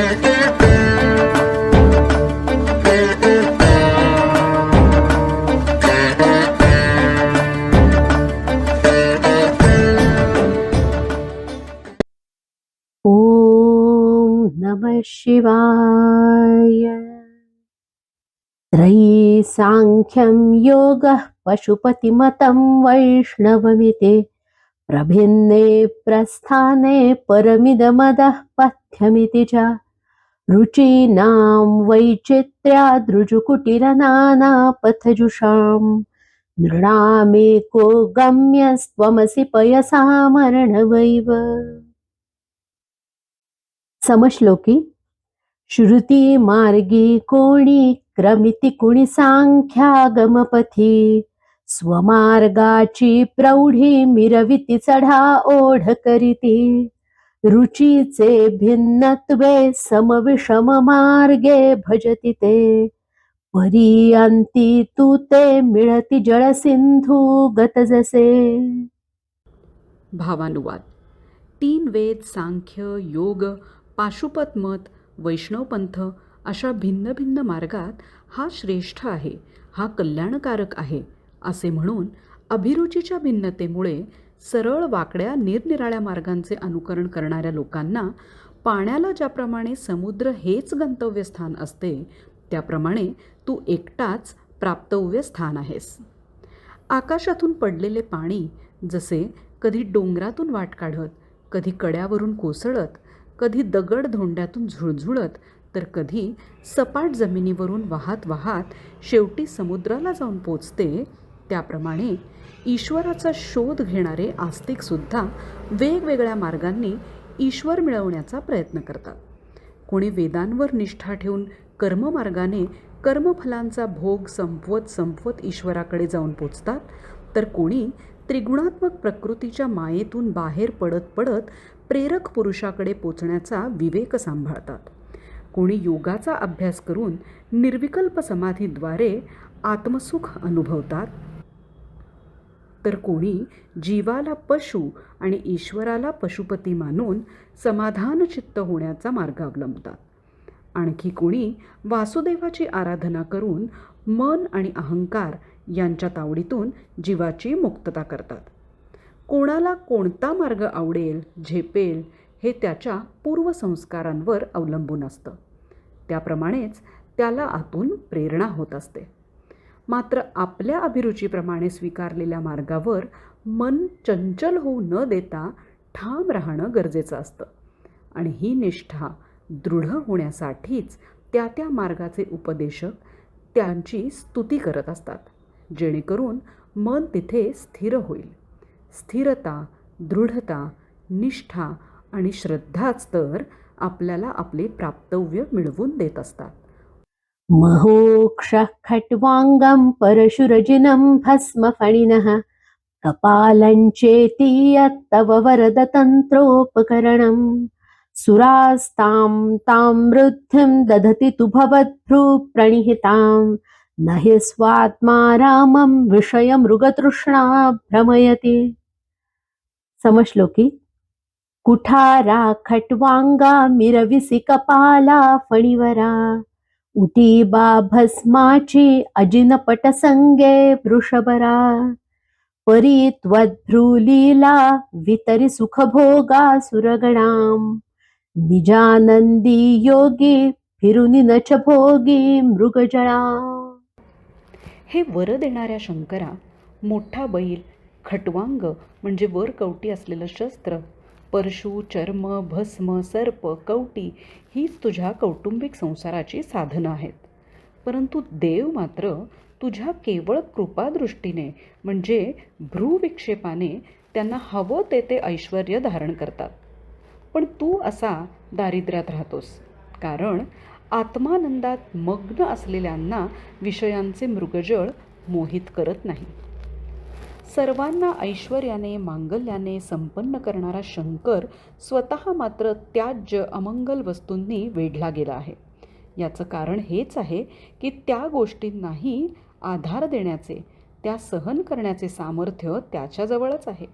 ॐ नमः शिवाय। त्रयी साङ्ख्यं योगः पशुपतिमतं वैष्णवमिति। प्रभिन्ने प्रस्थाने परमिदमदः पथ्यमिति च। रुचीनां वैचित्र्यादृजुकुटिरनानापथजुषां नृणामेको गम्यस्त्वमसि पयसामरणवैव समश्लोकी श्रुती मार्गी कोणी क्रमिती कुणी सांख्यागमपथी स्वमार्गाची प्रौढी मिरविती चढा ओढ करीती। रुचीचे भिन्नत्वे समविषम मार्गे भजती ते। परियांती तू ते मिळती जळसिंधू गत जसे भावानुवाद। तीन वेद सांख्य योग पाशुपत मत वैष्णवपंथ अशा भिन्न भिन्न मार्गात हा श्रेष्ठ आहे हा कल्याणकारक आहे असे म्हणून अभिरुचीच्या भिन्नतेमुळे सरळ वाकड्या निरनिराळ्या मार्गांचे अनुकरण करणाऱ्या लोकांना पाण्याला ज्याप्रमाणे समुद्र हेच गंतव्यस्थान असते त्याप्रमाणे तू एकटाच प्राप्तव्य स्थान आहेस. आकाशातून पडलेले पाणी जसे कधी डोंगरातून वाट काढत कधी कड्यावरून कोसळत कधी दगड धोंड्यातून झुळझुळत तर कधी सपाट जमिनीवरून वाहत वाहत शेवटी समुद्राला जाऊन पोचते त्याप्रमाणे ईश्वराचा शोध घेणारे आस्तिकसुद्धा वेगवेगळ्या मार्गांनी ईश्वर मिळवण्याचा प्रयत्न करतात. कोणी वेदांवर निष्ठा ठेवून कर्ममार्गाने कर्मफलांचा भोग संपवत संपवत ईश्वराकडे जाऊन पोचतात तर कोणी त्रिगुणात्मक प्रकृतीच्या मायेतून बाहेर पडत पडत प्रेरक पुरुषाकडे पोचण्याचा विवेक सांभाळतात. कोणी योगाचा अभ्यास करून निर्विकल्प समाधीद्वारे आत्मसुख अनुभवतात तर कोणी जीवाला पशु आणि ईश्वराला पशुपती मानून समाधानचित्त होण्याचा मार्ग अवलंबतात. आणखी कोणी वासुदेवाची आराधना करून मन आणि अहंकार यांच्या तावडीतून जीवाची मुक्तता करतात. कोणाला कोणता मार्ग आवडेल झेपेल हे त्याच्या पूर्वसंस्कारांवर अवलंबून असतं. त्याप्रमाणेच त्याला आतून प्रेरणा होत असते. मात्र आपल्या अभिरुचीप्रमाणे स्वीकारलेल्या मार्गावर मन चंचल होऊ न देता ठाम राहणं गरजेचं असतं. आणि ही निष्ठा दृढ होण्यासाठीच त्या त्या मार्गाचे उपदेशक त्यांची स्तुती करत असतात जेणेकरून मन तिथे स्थिर होईल. स्थिरता दृढता निष्ठा आणि श्रद्धाच तर आपल्याला आपले प्राप्तव्य मिळवून देत असतात. महोक्षः खट्वाङ्गं परशुरजिनं भस्मफणिनः। कपालञ्चेति यत्तव वरदतन्त्रोपकरणम् सुरास्तां तां वृद्धिं दधति तु भवद्भ्रूप्रणिहिताम् न हि स्वात्मा रामं विषयमृगतृष्णा भ्रमयति। समश्लोकी। कुठारा खट्वाङ्गा मिरविसि कपाला फणिवरा। उटीबा भस्माची अजिनपटसंगे वृषभरा. परी त्वद्भ्रूलीला वितरि सुखभोगा सुरगणां निजानंदी योगी फिरुनी न च भोगी मृगजळा. हे वर देणाऱ्या शंकरा मोठा बैल खटवांग म्हणजे वर कवटी असलेलं शस्त्र परशु चर्म भस्म सर्प कवटी हीच तुझ्या कौटुंबिक संसाराची साधनं आहेत. परंतु देव मात्र तुझ्या केवळ कृपादृष्टीने म्हणजे भ्रूविक्षेपाने त्यांना हवं ते ते ऐश्वर धारण करतात. पण तू असा दारिद्र्यात राहतोस कारण आत्मानंदात मग्न असलेल्यांना विषयांचे मृगजळ मोहित करत नाही. सर्वांना ऐश्वर्याने मांगल्याने संपन्न करणारा शंकर स्वतः मात्र त्याज्य अमंगल वस्तूंनी वेढला गेला आहे. याचं कारण हेच आहे की त्या गोष्टींनाही आधार देण्याचे त्या सहन करण्याचे सामर्थ्य त्याच्याजवळच आहे.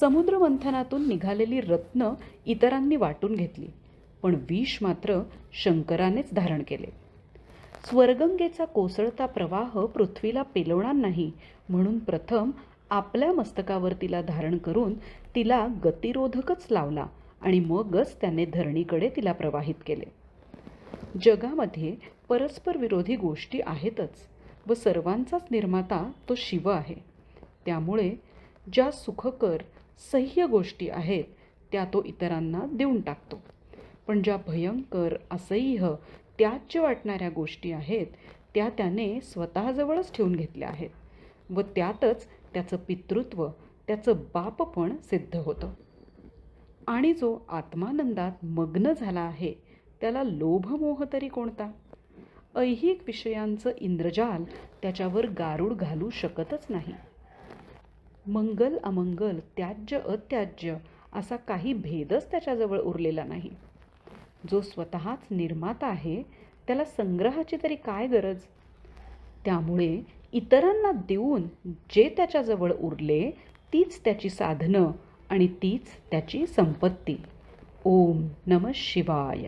समुद्रमंथनातून निघालेली रत्न इतरांनी वाटून घेतली पण विष मात्र शंकरानेच धारण केले. स्वर्गंगेचा कोसळता प्रवाह पृथ्वीला पेलवणार नाही म्हणून प्रथम आपल्या मस्तकावर तिला धारण करून तिला गतिरोधकच लावला आणि मगच त्याने धरणीकडे तिला प्रवाहित केले. जगामध्ये परस्पर विरोधी गोष्टी आहेतच व सर्वांचाच निर्माता तो शिव आहे. त्यामुळे ज्या सुखकर सह्य गोष्टी आहेत त्या तो इतरांना देऊन टाकतो. पण ज्या भयंकर असह्य त्याज्य वाटणाऱ्या गोष्टी आहेत त्या त्याने स्वतःजवळच ठेवून घेतल्या आहेत. व त्यातच त्याचं पितृत्व त्याचं बापपण सिद्ध होतं. आणि जो आत्मानंदात मग्न झाला आहे त्याला लोभमोह तरी कोणता? ऐहिक विषयांचं इंद्रजाल त्याच्यावर गारूड घालू शकतच नाही. मंगल अमंगल त्याज्य अत्याज्य असा काही भेदच त्याच्याजवळ उरलेला नाही. जो स्वतःच निर्माता आहे त्याला संग्रहाची तरी काय गरज? त्यामुळे इतरांना देऊन जे त्याच्याजवळ उरले तीच त्याची साधनं आणि तीच त्याची संपत्ती. ओम नम शिवाय.